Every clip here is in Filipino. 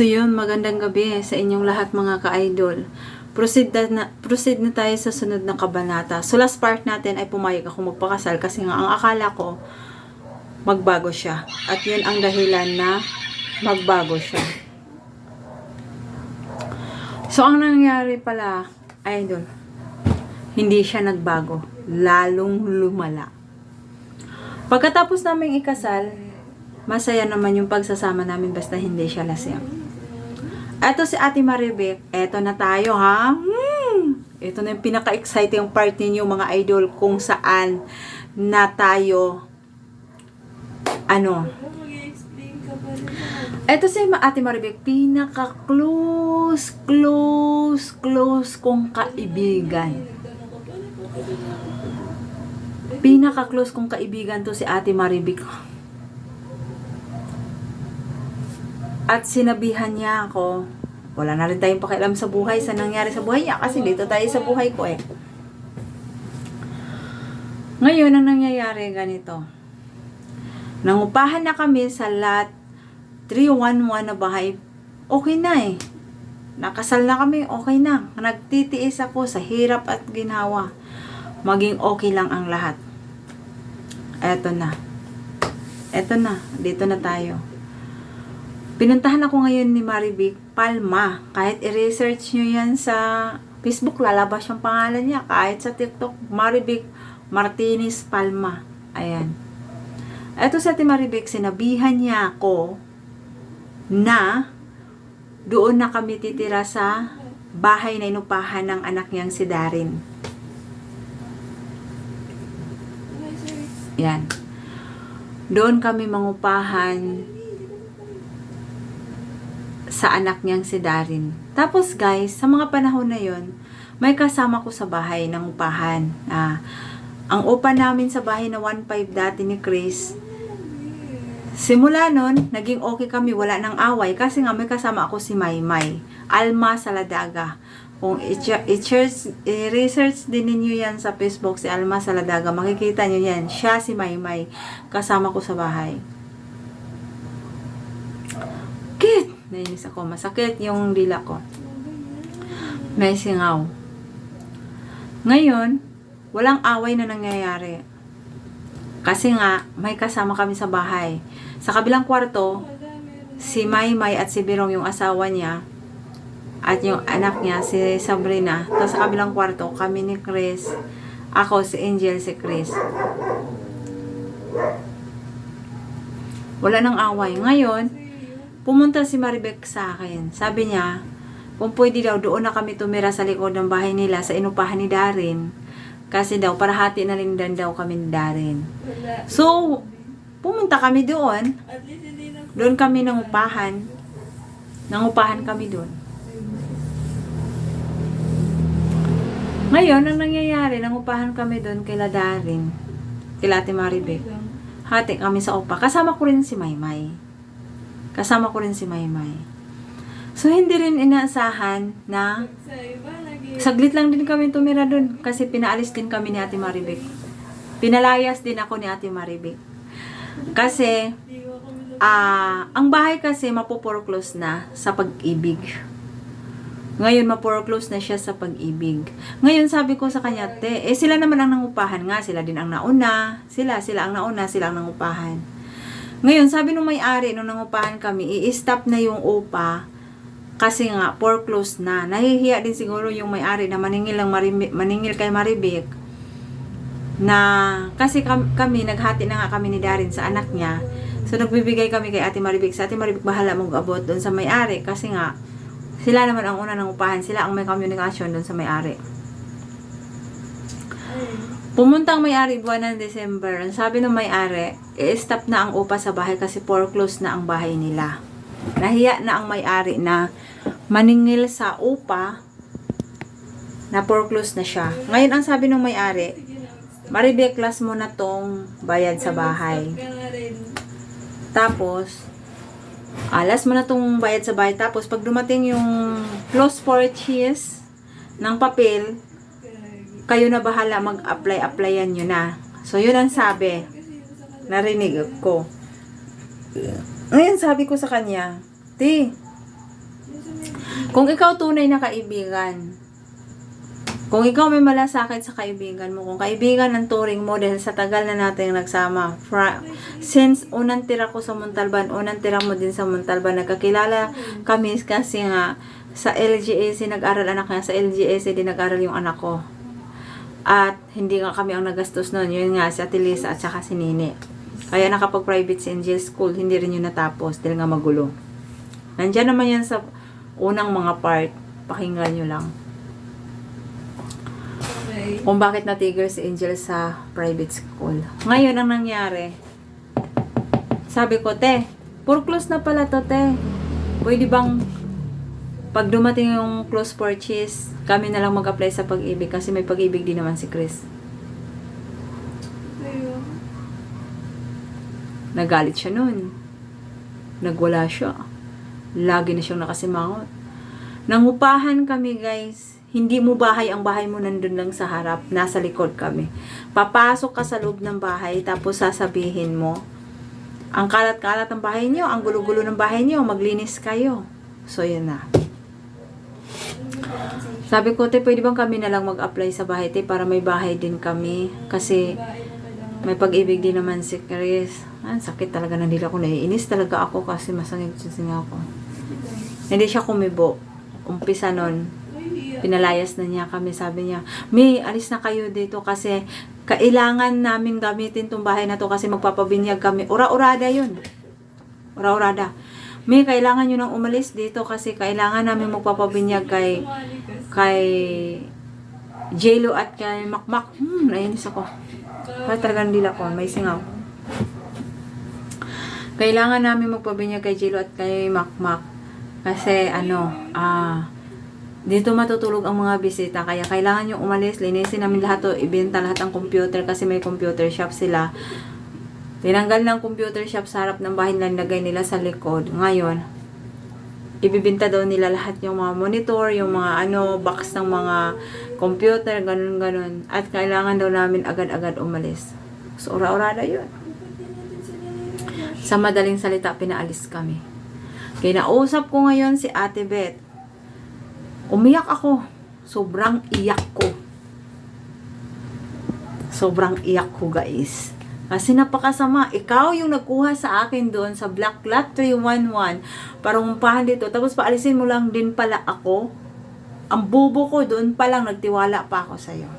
So yun, magandang gabi sa inyong lahat mga ka-idol. Proceed na, proceed na tayo sa sunod na kabanata. So last part natin ay pumayag ako magpakasal kasi nga ang akala ko magbago siya. At yun ang dahilan na magbago siya. So ang nangyari pala, idol, hindi siya nagbago. Lalong lumala. Pagkatapos naming ikasal, masaya naman yung pagsasama namin basta hindi siya lasing. Eto si Ate Maribek, eto na tayo ha. Hmm. Ito na yung pinaka-exciting part ninyo mga idol kung saan na tayo ano. Eto si Ate Maribek, pinaka-close, close, close kong kaibigan. Pinaka-close kong kaibigan to si Ate Maribek. At sinabihan niya ako, wala na rin tayong pakialam sa buhay, sa nangyari sa buhay niya, kasi dito tayo sa buhay ko eh. Ngayon, ang nangyayari ganito. Nangupahan na kami sa lot 311 na bahay. Okay na eh. Nakasal na kami, okay na. Nagtitiis ako sa hirap at ginawa. Maging okay lang ang lahat. Eto na. Eto na. Dito na tayo. Pinuntahan ako ngayon ni Marivic Palma. Kahit i-research nyo yan sa Facebook, lalabas yung pangalan niya. Kahit sa TikTok, Marivic Martinez Palma. Ayan. Eto sa Ate Marivic, sinabihan niya ako na doon na kami titira sa bahay na inupahan ng anak niyang si Darin. Yan. Doon kami mangupahan sa anak niyang si Darin. Tapos guys, sa mga panahon na yon, may kasama ko sa bahay ng upahan. Ah, ang upa namin sa bahay na 1.5 dati ni Chris, simula nun, naging okay kami, wala nang away. Kasi nga may kasama ako si Maymay, Alma Saladaga. Kung i-search, i-research din ninyo yan sa Facebook si Alma Saladaga, makikita nyo yan. Siya si Maymay, kasama ko sa bahay. Nainis ako. Masakit yung dila ko. May singaw. Ngayon, walang away na nangyayari. Kasi nga, may kasama kami sa bahay. Sa kabilang kwarto, si Maymay at si Birong yung asawa niya, at yung anak niya, si Sabrina. Tapos sa kabilang kwarto, kami ni Chris, ako, si Angel, si Chris. Wala nang away. Ngayon, pumunta si Maribek sa akin. Sabi niya, kung pwede daw, doon na kami tumira sa likod ng bahay nila sa inupahan ni Darin. Kasi daw, para hati na rin daw kami ni Darin. So, pumunta kami doon. Doon kami nangupahan. Nangupahan kami doon. Ngayon, ang nangyayari, nangupahan kami doon kay Darin. Kila Ate Maribek. Hati kami sa upa. Kasama ko rin si Maymay. Kasama ko rin si Maymay. So, hindi rin inaasahan na saglit lang din kami tumira doon kasi pinaalis din kami ni Ate Maribek. Pinalayas din ako ni Ate Maribek. Kasi, ah ang bahay kasi mapoporclose na sa pag-ibig. Ngayon, maporclose na siya sa pag-ibig. Ngayon, sabi ko sa kanya, te, eh sila naman ang nangupahan nga. Sila din ang nauna. Sila, sila ang nauna, sila ang nangupahan. Ngayon, sabi nung may-ari, nung nangupahan kami, i-stop na yung upa kasi nga, foreclosed na. Nahihiya din siguro yung may-ari na maningil, lang Maribi, maningil kay Maribek na kasi kami, kami, naghati na nga kami ni Darin sa anak niya. So, nagbibigay kami kay Ate Maribek. Sa Ate Maribek, bahala mong abot doon sa may-ari kasi nga, sila naman ang una ng upahan. Sila ang may komunikasyon doon sa may-ari. Pumunta ang may-ari buwan ng December. Ang sabi ng may-ari, i-stop na ang upa sa bahay kasi foreclosed na ang bahay nila. Nahiya na ang may-ari na maningil sa upa na foreclosed na siya. Ngayon, ang sabi ng may-ari, maribeklas mo na tong bayad sa bahay. Tapos, alas mo na tong bayad sa bahay. Tapos, pag dumating yung close purchase ng papel, kayo na bahala mag-apply-applyan nyo na. So, yun ang sabi. Narinig ko. Ngayon, sabi ko sa kanya, Ti, Kung ikaw tunay na kaibigan, kung ikaw may malasakit sa kaibigan mo, kung kaibigan ang turing mo dahil sa tagal na natin nagsama, fra- since unang tira ko sa Montalban, unang tira mo din sa Montalban, nagkakilala kami kasi nga sa LGAC, nag-aral anak niya, sa LGAC din nag-aral yung anak ko. At hindi nga kami ang nagastos noon, yun nga si Ate Lisa at saka si Nini. Kaya nakapag-private si Angel School, hindi rin yun natapos dahil nga magulo. Nandyan naman yan sa unang mga part, pakinggan nyo lang Okay. kung bakit natigil si Angel sa private school. Ngayon, ang nangyari, sabi ko, te, for close na pala to, te. Pwede bang pag dumating yung close purchase, kami na lang mag-apply sa pag-ibig kasi may pag-ibig din naman si Chris. Ayun. Nagalit siya nun. Nagwala siya. Lagi na siyang nakasimangot. Nangupahan kami, guys. Hindi mo bahay, ang bahay mo nandun lang sa harap. Nasa likod kami. Papasok ka sa loob ng bahay, tapos sasabihin mo, ang kalat-kalat ng bahay niyo, ang gulo-gulo ng bahay niyo, maglinis kayo. So, yun na. Sabi ko, te, pwede bang kami na lang mag-apply sa bahay, te, para may bahay din kami. Kasi, may pag-ibig din naman si Chris. Ah, sakit talaga ng dila ko. Naiinis talaga ako kasi masangit siya ako. Hindi siya kumibo. Umpisa nun, pinalayas na niya kami. Sabi niya, May, alis na kayo dito kasi kailangan namin gamitin tong bahay na to kasi magpapabinyag kami. Ura-urada yun. Ura-urada. May, kailangan nyo nang umalis dito kasi kailangan namin magpapabinyag kay kay Jelo at kay Makmak. Hmm, nainis ako. Kaya talagang dila ko, may singaw. Kailangan namin magpabinyag kay Jilo at kay Makmak. Kasi ano, ah, dito matutulog ang mga bisita. Kaya kailangan yung umalis, linisin namin lahat to, ibenta lahat ng computer kasi may computer shop sila. Tinanggal ng computer shop sa harap ng bahay nila, nilagay nila sa likod. Ngayon, ibibinta daw nila lahat yung mga monitor, yung mga ano, box ng mga computer, ganun ganun. At kailangan daw namin agad-agad umalis. So, ura-urada yun. Sa madaling salita, pinaalis kami. Kinausap ko ngayon si Ate Beth. Umiyak ako. Sobrang iyak ko. Sobrang iyak ko, guys. Kasi napakasama. Ikaw yung nagkuha sa akin doon sa Black Lot 311 para umpahan dito. Tapos paalisin mo lang din pala ako. Ang bubo ko doon pa lang nagtiwala pa ako sa'yo.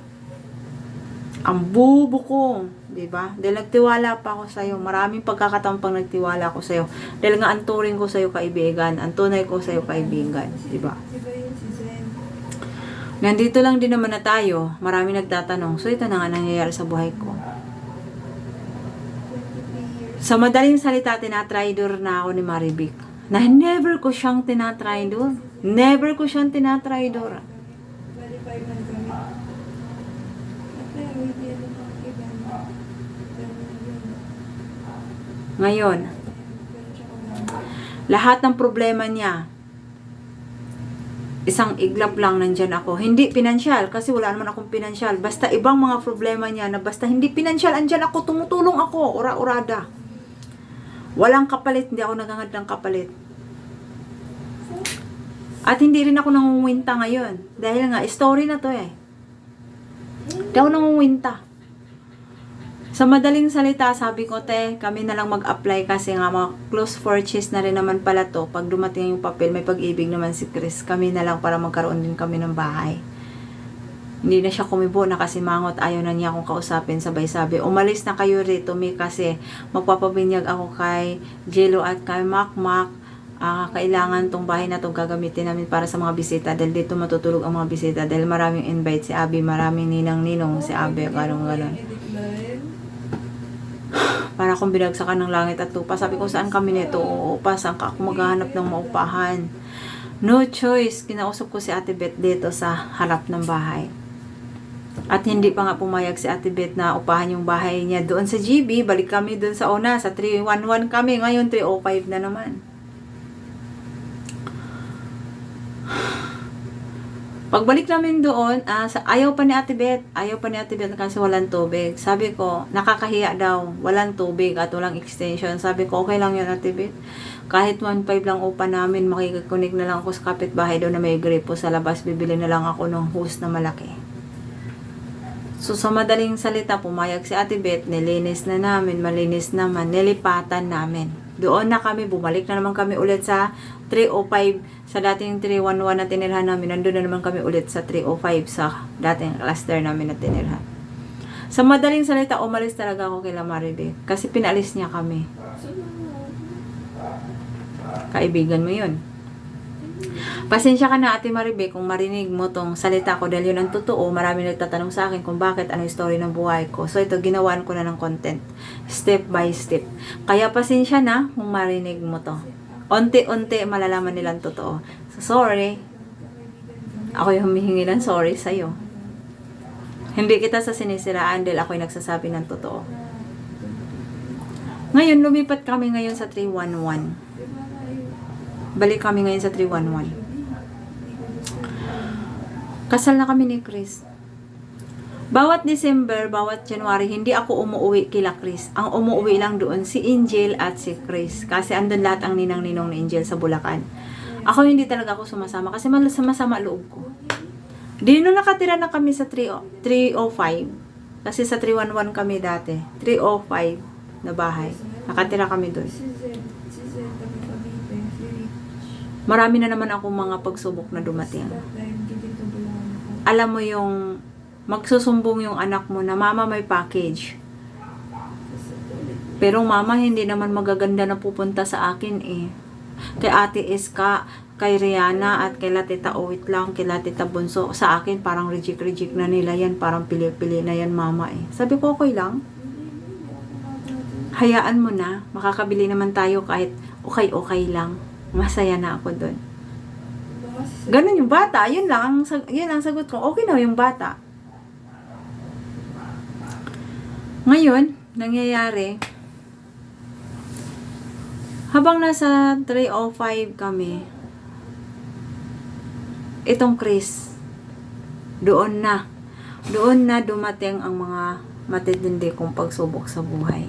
Ang bubo ko. 'di ba? Dahil nagtiwala pa ako sa iyo. Maraming pagkakataon pang nagtiwala ako sa iyo. Dahil nga ang turing ko sa iyo kaibigan, ang tunay ko sa iyo kaibigan, 'di ba? Diba? Nandito lang din naman na tayo. Marami nagtatanong. So ito na nga nangyayari sa buhay ko. 23 years. Sa madaling salita, tinatridor na ako ni Marivic. Na never ko siyang tinatridor. Never ko siyang yun. Ngayon, lahat ng problema niya, isang iglap lang nandyan ako. Hindi pinansyal, kasi wala naman akong pinansyal. Basta ibang mga problema niya na basta hindi pinansyal, andyan ako, tumutulong ako, ura-urada. Walang kapalit, hindi ako nagangad ng kapalit. At hindi rin ako nangunguwinta ngayon. Dahil nga, story na to eh. Hindi ako nangunguwinta. Sa madaling salita, sabi ko, te, kami na lang mag-apply kasi nga mga close purchase na rin naman pala to. Pag dumating yung papel, may pag-ibig naman si Chris. Kami na lang para magkaroon din kami ng bahay. Hindi na siya kumibo, nakasimangot, ayaw na niya akong kausapin, sabay sabi, umalis na kayo rito, may kasi magpapabinyag ako kay Jello at kay Makmak. Ah, kailangan tong bahay na to gagamitin namin para sa mga bisita dahil dito matutulog ang mga bisita dahil maraming invite si Abi, maraming ninang-ninong si Abi, ganun ganun para akong binagsakan ng langit at lupa. Sabi ko, saan kami nito? Uupa, saan ka ako maghahanap ng maupahan? No choice. Kinausap ko si Ate Beth dito sa harap ng bahay. At hindi pa nga pumayag si Ate Beth na upahan yung bahay niya doon sa GB. Balik kami doon sa una. Sa 311 kami. Ngayon 305 na naman. Pagbalik namin doon, ah, sa, ayaw pa ni Ate Beth, ayaw pa ni Ate Beth kasi walang tubig. Sabi ko, nakakahiya daw, walang tubig at walang extension. Sabi ko, okay lang yun Ate Beth. Kahit 1.5 lang upa namin, makikikunik na lang ako sa kapitbahay daw na may gripo sa labas. Bibili na lang ako ng hose na malaki. So, sa madaling salita, pumayag si Ate Beth, nilinis na namin, malinis naman, nilipatan namin. Doon na kami, bumalik na naman kami ulit sa 305, sa dating 311 na tinirhan namin, nandun na naman kami ulit sa 305 sa dating cluster namin na tinirhan. Sa madaling salita, umalis talaga ako kay Maribel kasi pinalis niya kami. Kaibigan mo yun. Pasensya ka na, Ate Maribe, kung marinig mo tong salita ko dahil yun ang totoo. Marami nagtatanong sa akin kung bakit, ano story ng buhay ko. So, ito, ginawaan ko na ng content. Step by step. Kaya pasensya na kung marinig mo to. Unti-unti, malalaman nilang totoo. So, sorry. Ako yung humihingi ng sorry sa'yo. Hindi kita sa sinisiraan dahil ako yung nagsasabi ng totoo. Ngayon, lumipat kami ngayon sa 311. Balik kami ngayon sa 311. Kasal na kami ni Chris. Bawat December, bawat January, hindi ako umuwi kila Chris. Ang umuwi lang doon si Angel at si Chris. Kasi andun lahat ang ninang-ninong ni Angel sa Bulacan. Ako hindi talaga ako sumasama kasi mal- masama loob ko. Di nung nakatira na kami sa 3, 305. Kasi sa 311 kami dati. 305 na bahay. Nakatira kami doon. Marami na naman akong mga pagsubok na dumating. Alam mo yung magsusumbong yung anak mo na mama may package. Pero mama hindi naman magaganda na pupunta sa akin eh. Kay Ate Iska, kay Rihanna at kay Latita Uwit lang, kay Latita Bunso. Sa akin parang reject-reject na nila yan. Parang pili-pili na yan mama eh. Sabi ko okay lang. Hayaan mo na. Makakabili naman tayo kahit okay-okay lang. Masaya na ako doon. Ganun yung bata. Yun lang. Ang, yun ang sagot ko. Okay na yung bata. Ngayon, nangyayari, habang nasa 305 kami, itong Chris, doon na, doon na dumating ang mga matitindi kong pagsubok sa buhay.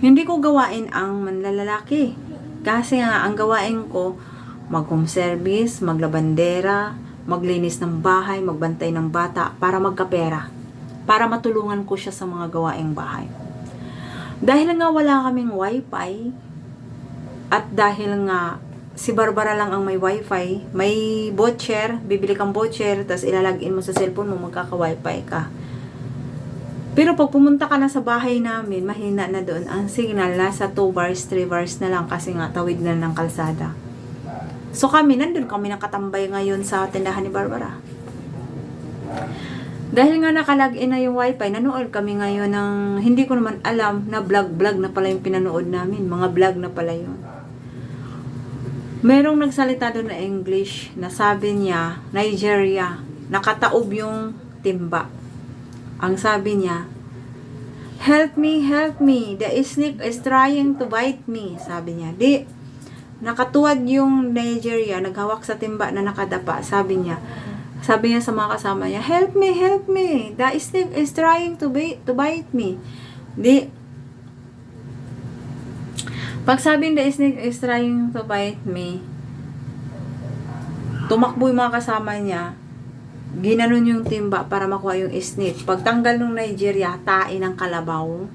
Hindi ko gawain ang manlalalaki. Kasi nga, ang gawain ko, mag-home service, maglabandera, maglinis ng bahay, magbantay ng bata, para magkapera. Para matulungan ko siya sa mga gawaing bahay. Dahil nga wala kaming wifi, at dahil nga si Barbara lang ang may wifi, may voucher, bibili kang voucher, tapos ilalagin mo sa cellphone mo, magkaka-wifi ka. Pero pag pumunta ka na sa bahay namin, mahina na doon. Ang signal, nasa 2 bars, 3 bars na lang kasi nga tawid na ng kalsada. So kami, nandun kami nakatambay ngayon sa tindahan ni Barbara. Dahil nga nakalagin na yung wifi, nanood kami ngayon ng, hindi ko naman alam na vlog-vlog na pala yung pinanood namin. Mga vlog na pala yun. Merong nagsalita doon na English na sabi niya, Nigeria, nakataob yung timba. Ang sabi niya, Help me, help me. The snake is trying to bite me. Sabi niya. Di, nakatuwad yung Nigeria, naghawak sa timba na nakadapa. Sabi niya, sabi niya sa mga kasama niya, Help me, help me. The snake is trying to bite, to bite me. Di, pag sabing the snake is trying to bite me, tumakbo yung mga kasama niya, ginanon yung timba para makuha yung snake. Pagtanggal ng Nigeria, tae ng kalabaw.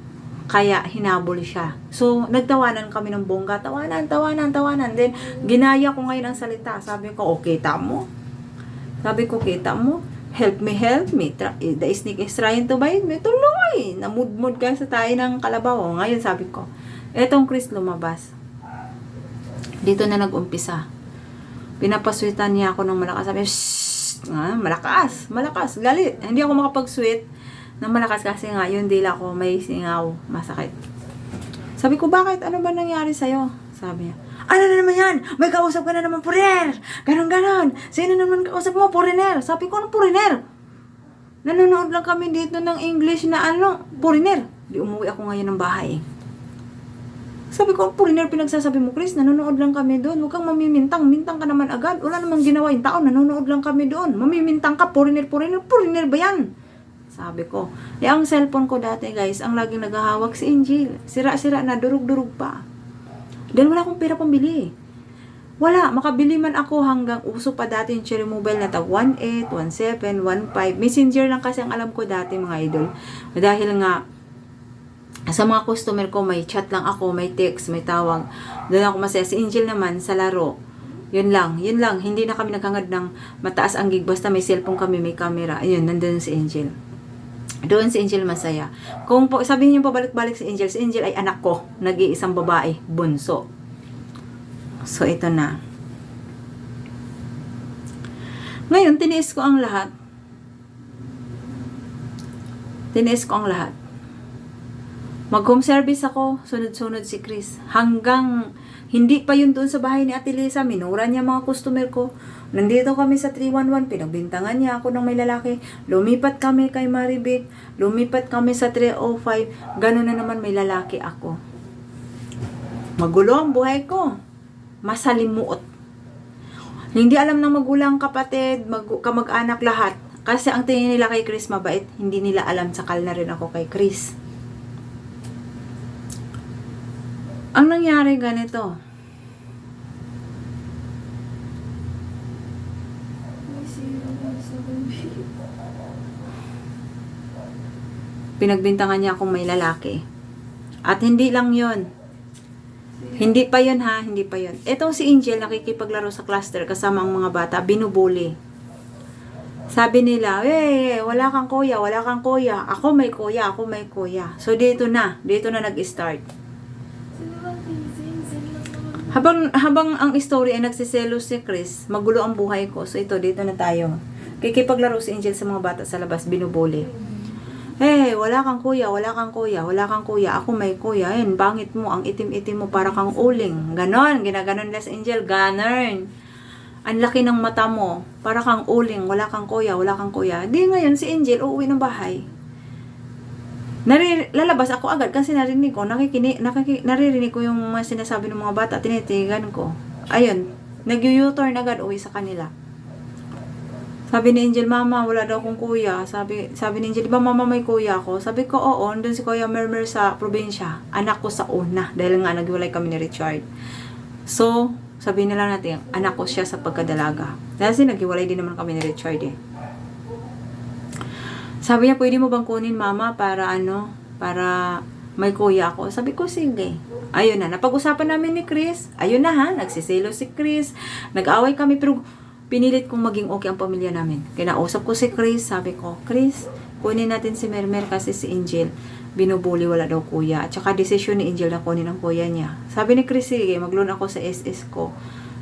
Kaya hinabol siya. So, nagtawanan kami ng bongga. Tawanan, tawanan, tawanan. Then, ginaya ko ngayon ang salita. Sabi ko, okay, kita mo. Sabi ko, kita mo. Help me, help me. Eh, the snake is trying to bite me. Tuloy! Namudmud ka sa tayo ng kalabaw. O, Ngayon, sabi ko, etong Chris lumabas. Dito na nag-umpisa. Pinapaswitan niya ako ng malakas. Sabi, Shhh! Ah, malakas, malakas, galit. Hindi ako makapag-sweet ng malakas kasi nga yung dila ko may singaw, masakit. Sabi ko, bakit? Ano ba nangyari sa'yo? Sabi niya, ano na naman yan? May kausap ka na naman, puriner! Ganon, ganon! Sino naman kausap mo, puriner? Sabi ko, ano puriner? Nanonood lang kami dito ng English na ano, puriner. Di umuwi ako ngayon ng bahay. Sabi ko, foreigner pinagsasabi mo, Chris, nanonood lang kami doon. Huwag kang mamimintang. Mintang ka naman agad. Wala namang ginawa yung tao. Nanonood lang kami doon. Mamimintang ka, foreigner, foreigner. Foreigner ba yan? Sabi ko. Eh, ang cellphone ko dati, guys, ang laging naghahawak si Angel. Sira-sira na, durug-durug pa. Dahil wala akong pera pambili. Wala, makabili man ako hanggang uso pa dati yung cherry mobile na tag 1.8, 1.7, 1.5. Messenger lang kasi ang alam ko dati mga idol. Dahil nga, sa mga customer ko, may chat lang ako, may text, may tawag. Doon ako masaya. Si Angel naman, sa laro. Yun lang, yun lang. Hindi na kami naghangad ng mataas ang gig. Basta may cellphone kami, may camera. Ayun, nandun si Angel. Doon si Angel masaya. Kung po, sabihin niyo pabalik-balik si Angel, si Angel ay anak ko. Nag-iisang babae, bunso. So, ito na. Ngayon, tiniis ko ang lahat. Tiniis ko ang lahat. Mag-home service ako, sunod-sunod si Chris. Hanggang, hindi pa yun doon sa bahay ni Ate Lisa, minura niya mga customer ko. Nandito kami sa 311, pinagbintangan niya ako ng may lalaki. Lumipat kami kay Maribik, lumipat kami sa 305, gano'n na naman may lalaki ako. Magulo ang buhay ko. Masalimuot. Hindi alam ng magulang, kapatid, mag, kamag-anak lahat. Kasi ang tingin nila kay Chris mabait, hindi nila alam sakal na rin ako kay Chris. Ang nangyari ganito, pinagbintangan niya akong may lalaki. At hindi lang yon Hindi pa yon ha, hindi pa yon Etong si Angel nakikipaglaro sa cluster kasama ang mga bata, binubuli. Sabi nila, eh, wala kang kuya, wala kang kuya. Ako may kuya, ako may kuya. So, dito na, dito na nag-start. Habang, habang ang story ay nagsiselos si Chris, magulo ang buhay ko. So, ito, dito na tayo. Kikipaglaro si Angel sa mga bata sa labas, binubuli. Eh, wala kang kuya, wala kang kuya, wala kang kuya. Ako may kuya. Ayun, bangit mo, ang itim-itim mo, para kang uling. Ganon, ginaganon nila sa Angel, ganon. Ang laki ng mata mo, para kang uling, wala kang kuya, wala kang kuya. Di ngayon, si Angel, uuwi ng bahay. Nari, lalabas ako agad kasi narinig ko, nakikini, nakiki, naririnig ko yung mga sinasabi ng mga bata, tinitigan ko. Ayun, nag-u-turn agad uwi sa kanila. Sabi ni Angel, Mama, wala daw akong kuya. Sabi, sabi ni Angel, di ba mama may kuya ako? Sabi ko, oo, doon si Kuya Mermer sa probinsya. Anak ko sa una, dahil nga naghiwalay kami ni Richard. So, sabi nila natin, anak ko siya sa pagkadalaga. Dahil naghiwalay din naman kami ni Richard eh. Sabi niya, pwede mo bang kunin mama para ano, para may kuya ako? Sabi ko, sige. Ayun na, napag-usapan namin ni Chris. Ayun na ha, nagsiselo si Chris. Nag-away kami, pero pinilit kong maging okay ang pamilya namin. Kinausap ko si Chris, sabi ko, Chris, kunin natin si Mermer kasi si Angel, binubuli wala daw kuya. At saka desisyon ni Angel na kunin ang kuya niya. Sabi ni Chris, sige, mag-loan ako sa SS ko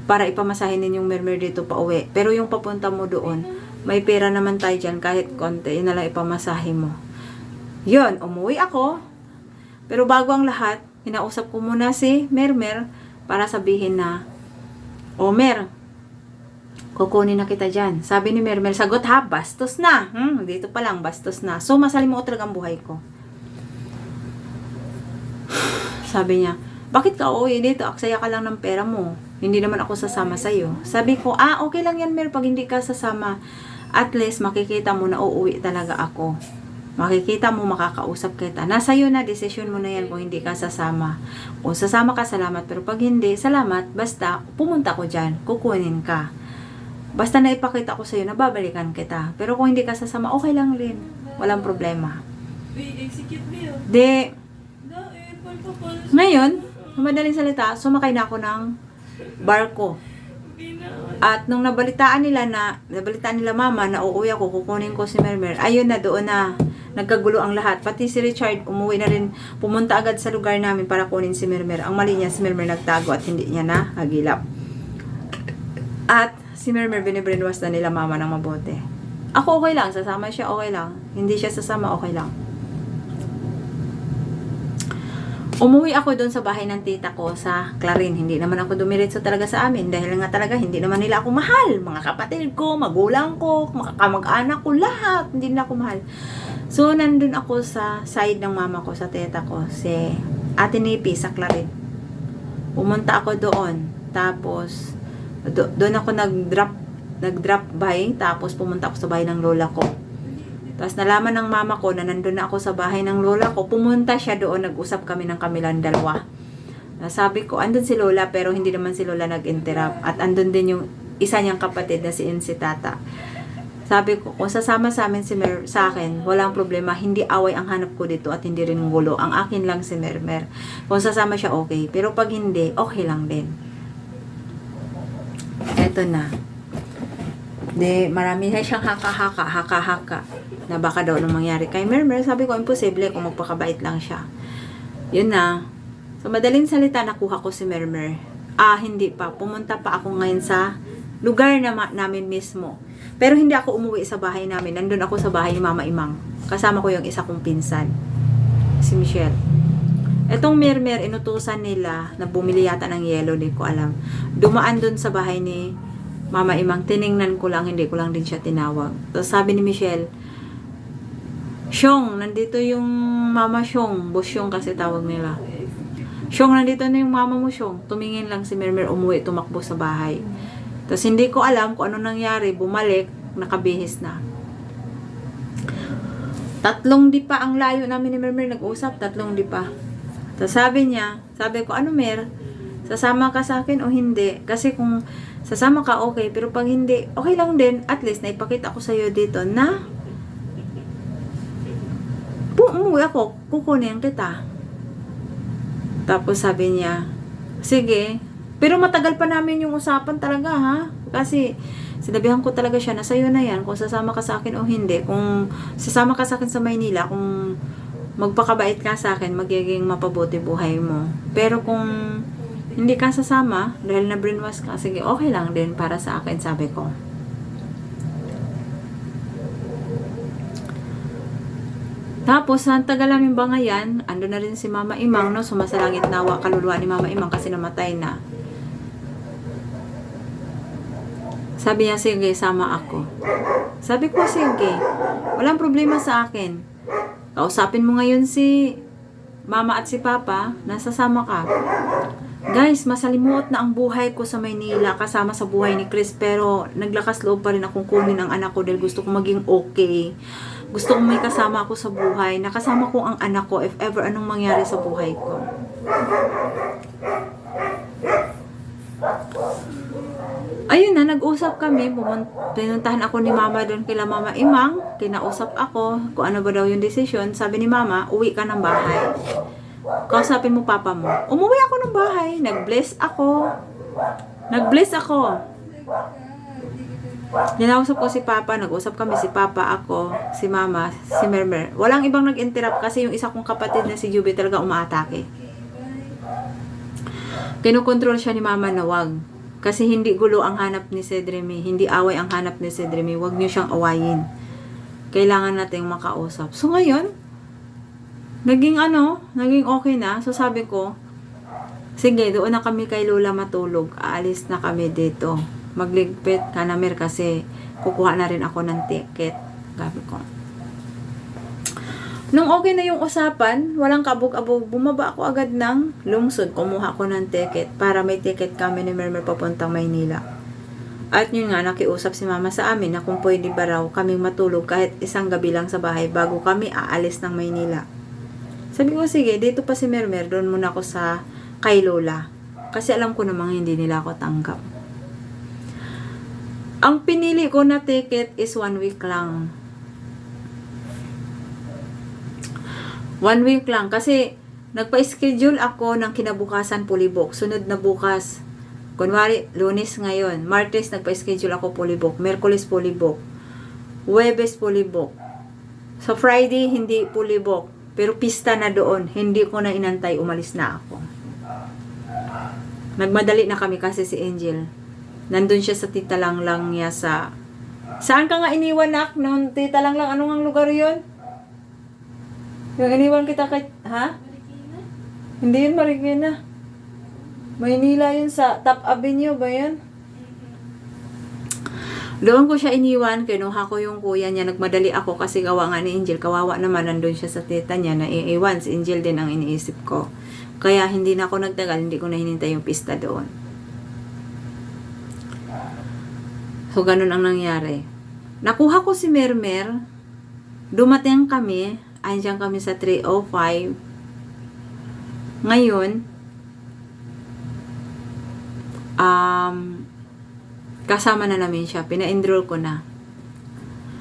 para ipamasahin din yung Mermer dito pa uwi. Pero yung papunta mo doon, may pera naman tayo dyan kahit konti, yun na ipamasahe mo. Yun, umuwi ako. Pero bago ang lahat, hinausap ko muna si Mermer para sabihin na, O Mer, kukunin na kita dyan. Sabi ni Mermer, sagot ha, bastos na. Hmm, dito pa lang, bastos na. So, masalimuot talaga ang buhay ko. Sabi niya, bakit ka uuwi dito? Aksaya ka lang ng pera mo. Hindi naman ako sasama sa'yo. Sabi ko, ah, okay lang yan, Mer, pag hindi ka sasama. At least, makikita mo na uuwi talaga ako. Makikita mo, makakausap kita. Nasa iyo na, desisyon mo na yan kung hindi ka sasama. Kung sasama ka, salamat. Pero pag hindi, salamat. Basta, pumunta ko dyan. Kukunin ka. Basta na ipakita ko sa'yo na babalikan kita. Pero kung hindi ka sasama, okay lang rin. Walang problema. Da, eh, ngayon, sa madaling salita, sumakay na ako ng barko. At nung nabalitaan nila na, nabalitaan nila mama na uuwi ako, kukunin ko si Mermer, ayun na doon na nagkagulo ang lahat. Pati si Richard, umuwi na rin, pumunta agad sa lugar namin para kunin si Mermer. Ang mali niya, si Mermer nagtago at hindi niya na hagilap. At si Mermer, binibrinwas na nila mama ng mabuti. Ako okay lang, sasama siya, okay lang. Hindi siya sasama, okay lang. Umuwi ako doon sa bahay ng tita ko sa Clarin. Hindi naman ako dumiretso talaga sa amin dahil nga talaga hindi naman nila ako mahal. Mga kapatid ko, magulang ko, kamag-anak ko, lahat. Hindi nila ako mahal. So, nandun ako sa side ng mama ko, sa teta ko, si Ate Nipi sa Clarin. Pumunta ako doon. Tapos, do, doon ako nag-drop, nag-drop by. Tapos, pumunta ako sa bahay ng lola ko. Tapos, nalaman ng mama ko na nandun na ako sa bahay ng lola ko. Pumunta siya doon. Nag-usap kami ng kamilang dalawa. Ah, Sabi ko, andun si Lola pero hindi naman si Lola nag-interrupt. At andun din yung isa niyang kapatid na si si Tata. Sabi ko, kung sasama sa amin si Mer sa akin, walang problema. Hindi away ang hanap ko dito at hindi rin gulo. Ang akin lang si Mermer. Kung sasama siya, okay. Pero pag hindi, okay lang din. Eto na. De, marami na siyang haka-haka, haka-haka. Na baka daw nung mangyari kay Mermer. Sabi ko, imposible kung magpakabait lang siya. Yun na. So, madaling salita, nakuha ko si Mermer. Ah, hindi pa. Pumunta pa ako ngayon sa lugar na namin mismo. Pero hindi ako umuwi sa bahay namin. Nandun ako sa bahay ni Mama Imang. Kasama ko yung isa kong pinsan. Si Michelle. Etong Mermer, inutusan nila na bumili yata ng yelo, di ko alam. Dumaan dun sa bahay ni Mama Imang. Tiningnan ko lang, hindi ko lang din siya tinawag. Tapos sabi ni Michelle, Syong, nandito yung Mama Syong. Boss Syong kasi tawag nila. Syong, nandito na yung mama mo, Syong. Tumingin lang si Mermer umuwi, tumakbo sa bahay. Tapos hindi ko alam kung ano nangyari. Bumalik, nakabihis na. Tatlong di pa ang layo namin ni Mermer nag-usap. Tatlong di pa. Tapos sabi niya, sabi ko, ano Mer? Sasama ka sa akin o hindi? Kasi kung sasama ka, okay. Pero pag hindi, okay lang din. At least, naipakita ko sa'yo dito na umuwi ako, kukunin kita. Tapos sabi niya, sige. Pero matagal pa namin yung usapan talaga ha. Kasi sinabihan ko talaga siya na sa'yo na yan kung sasama ka sa akin o hindi. Kung sasama ka sa akin sa Maynila, kung magpakabait ka sa akin, magiging mapabuti buhay mo. Pero kung hindi ka sasama, dahil na brainwash ka, sige, okay lang din para sa akin, sabi ko. Tapos, sa tagal namin bangayan, ando na rin si Mama Imang, no? Sumasalangit nawa kaluluwa ni Mama Imang kasi namatay na. Sabi niya, sige, sama ako. Sabi ko, sige. Walang problema sa akin. Kausapin mo ngayon si Mama at si Papa, nasasama ka. Guys, masalimuot na ang buhay ko sa Maynila kasama sa buhay ni Chris pero naglakas loob pa rin akong kunin ang anak ko dahil gusto ko maging okay. Gusto ko may kasama ako sa buhay. Nakasama ko ang anak ko if ever anong mangyari sa buhay ko. Ayun na, nag-usap kami. Pinuntahan ako ni Mama doon kila Mama Imang. Kinausap ako kung ano ba daw yung desisyon. Sabi ni Mama, uwi ka ng bahay. Kausapin mo papa mo. Umuwi ako ng bahay. Nag-bless ako. Nag-bless ako. Ninausap ko si Papa, nag-usap kami si Papa, ako, si Mama, si Mermer. Walang ibang nag-interrupt kasi yung isa kong kapatid na si Juby talaga umaatake. Kinukontrol siya ni Mama na wag. Kasi hindi gulo ang hanap ni Cedremy. Hindi away ang hanap ni Cedremy. Huwag niyo siyang awayin. Kailangan nating makausap. So ngayon, naging ano, naging okay na. So sabi ko, sige, doon na kami kay Lola matulog. Aalis na kami dito. Magligpit ka Mer kasi kukuha na rin ako ng ticket. Gabi ko. Nung okay na yung usapan, walang kabog-abog, bumaba ako agad ng lungsod. Kumuha ko ng ticket para may ticket kami ni Mermer papuntang Maynila. At yun nga, nakiusap si mama sa amin na kung pwede ba raw kaming matulog kahit isang gabi lang sa bahay bago kami aalis ng Maynila. Sabi ko, sige, dito pa si Mermer, doon muna ako sa kay Lola. Kasi alam ko namang hindi nila ako tanggap. Ang pinili ko na ticket is one week lang. One week lang. Kasi, nagpa-schedule ako ng kinabukasan pulibok. Sunod na bukas. Kunwari, lunes ngayon. Martes, nagpa-schedule ako pulibok. Merkulis pulibok. Webes pulibok. Sa Friday, hindi pulibok. Pero pista na doon. Hindi ko na inantay. Umalis na ako. Nagmadali na kami kasi si Angel. Nandun siya sa tita lang lang niya sa... Saan ka nga iniwan, nak? Noon, tita lang lang. Anong ang lugar yon? Yung iniwan kita kay... Ha? Hindi yun Marikina. Maynila yun sa Top Avenue ba yun? Doon ko siya iniwan, kinuha ko yung kuya niya, nagmadali ako kasi gawa nga ni Angel, kawawa naman, nandun siya sa tita niya, na iiwan, si Angel din ang iniisip ko. Kaya hindi na ako nagtagal, hindi ko na hinintay yung pista doon. So, ganun ang nangyari. Nakuha ko si Mermer. Dumating kami. Andiyan kami sa 305. Ngayon, um, kasama na namin siya. Pina-enroll ko na.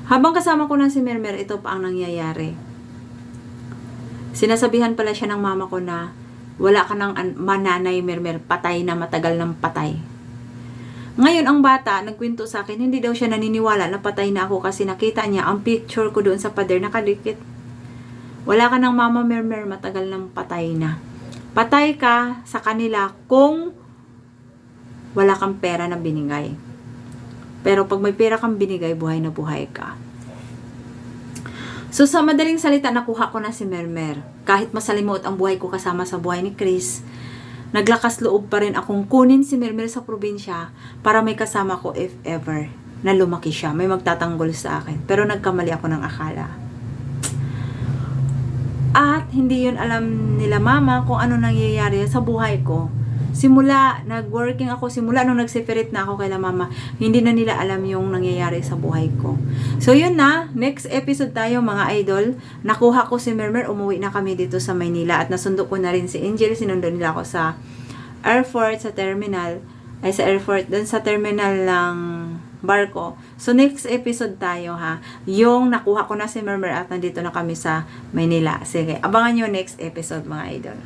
Habang kasama ko na si Mermer, ito pa ang nangyayari. Sinasabihan pala siya ng mama ko na wala ka ng an- mananay, Mermer, patay na matagal ng patay. Ngayon, ang bata, nagkwento sa akin, hindi daw siya naniniwala na patay na ako kasi nakita niya ang picture ko doon sa pader nakadikit. Wala ka ng mama, Mermer, matagal ng patay na. Patay ka sa kanila kung wala kang pera na binigay. Pero pag may pera kang binigay, buhay na buhay ka. So sa madaling salita, nakuha ko na si Mermer. Kahit masalimuot ang buhay ko kasama sa buhay ni Chris, naglakas loob pa rin akong kunin si Mermer sa probinsya para may kasama ko if ever na lumaki siya. May magtatanggol sa akin. Pero nagkamali ako ng akala. At hindi yun alam nila mama kung ano nangyayari sa buhay ko. Simula, nag-working ako, simula nung nag-separate na ako kay la mama, hindi na nila alam yung nangyayari sa buhay ko. So yun na, next episode tayo mga idol. Nakuha ko si Mermer, umuwi na kami dito sa Maynila at nasundo ko na rin si Angel, sinundo nila ako sa airport, sa terminal, ay sa airport, dun sa terminal ng barko. So next episode tayo ha, yung nakuha ko na si Mermer at nandito na kami sa Maynila. Sige, abangan nyo next episode mga idol.